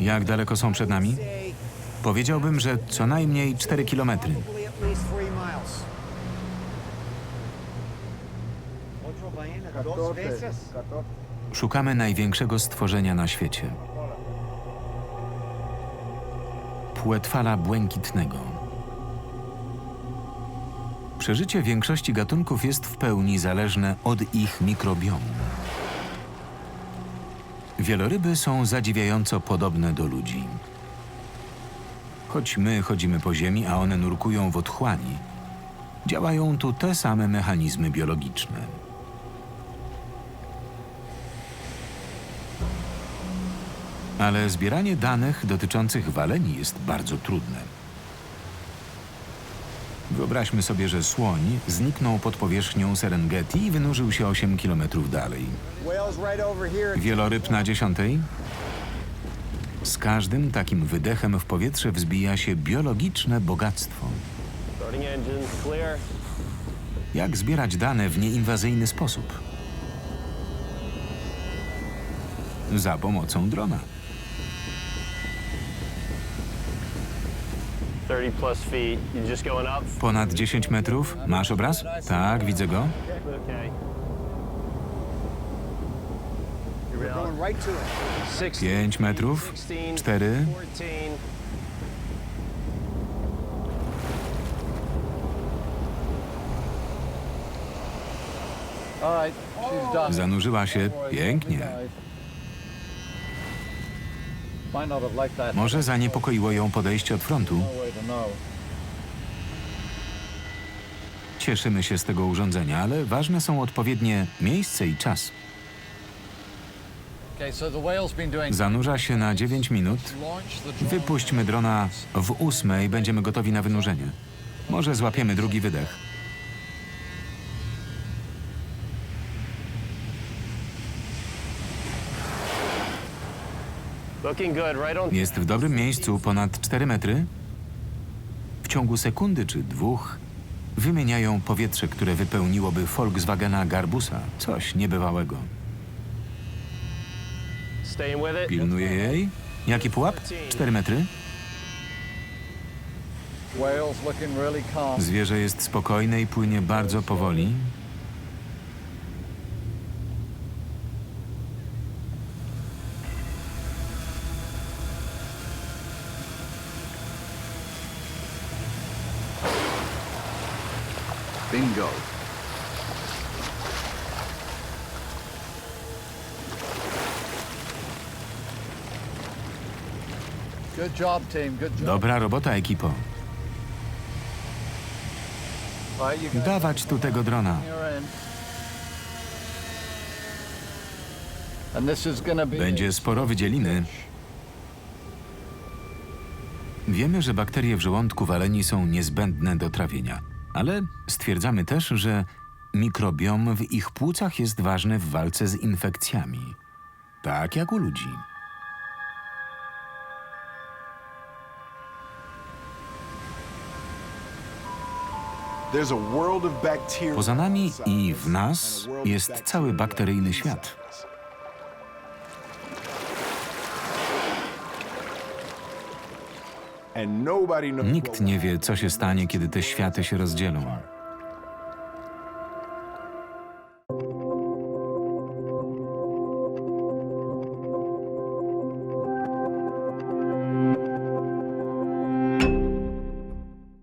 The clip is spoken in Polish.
Jak daleko są przed nami? Powiedziałbym, że co najmniej 4 kilometry. Szukamy największego stworzenia na świecie. Płetwala błękitnego. Przeżycie większości gatunków jest w pełni zależne od ich mikrobiomu. Wieloryby są zadziwiająco podobne do ludzi. Choć my chodzimy po ziemi, a one nurkują w otchłani, działają tu te same mechanizmy biologiczne. Ale zbieranie danych dotyczących waleni jest bardzo trudne. Wyobraźmy sobie, że słoń zniknął pod powierzchnią Serengeti i wynurzył się 8 kilometrów dalej. Wieloryb na dziesiątej? Z każdym takim wydechem w powietrze wzbija się biologiczne bogactwo. Jak zbierać dane w nieinwazyjny sposób? Za pomocą drona. Ponad 10 metrów. Masz obraz? Tak, widzę go. Okay. We're going right to it. 60, 5 metrów. 16, 4. 14. All right, she's done. Zanurzyła się pięknie. Może zaniepokoiło ją podejście od frontu. Cieszymy się z tego urządzenia, ale ważne są odpowiednie miejsce i czas. Zanurza się na 9 minut. Wypuśćmy drona w ósmej, będziemy gotowi na wynurzenie. Może złapiemy drugi wydech. Looking good, right on. Jest w dobrym miejscu, ponad 4 metry. W ciągu sekundy czy dwóch wymieniają powietrze, które wypełniłoby Volkswagena Garbusa. Coś niebywałego. Staying with it. Pilnuje jej. Jaki pułap? 4 metry. Zwierzę jest spokojne i płynie bardzo powoli. Bingo. Good job, team. Good job. Dobra robota, ekipo. All right, you guys Dawać tu tego drona. you're in. And this is gonna be. Będzie sporo wydzieliny. Wiemy, że bakterie w żołądku waleni są niezbędne do trawienia, ale stwierdzamy też, że mikrobiom w ich płucach jest ważny w walce z infekcjami. Tak jak u ludzi. Poza nami i w nas jest cały bakteryjny świat. Nikt nie wie, co się stanie, kiedy te światy się rozdzielą.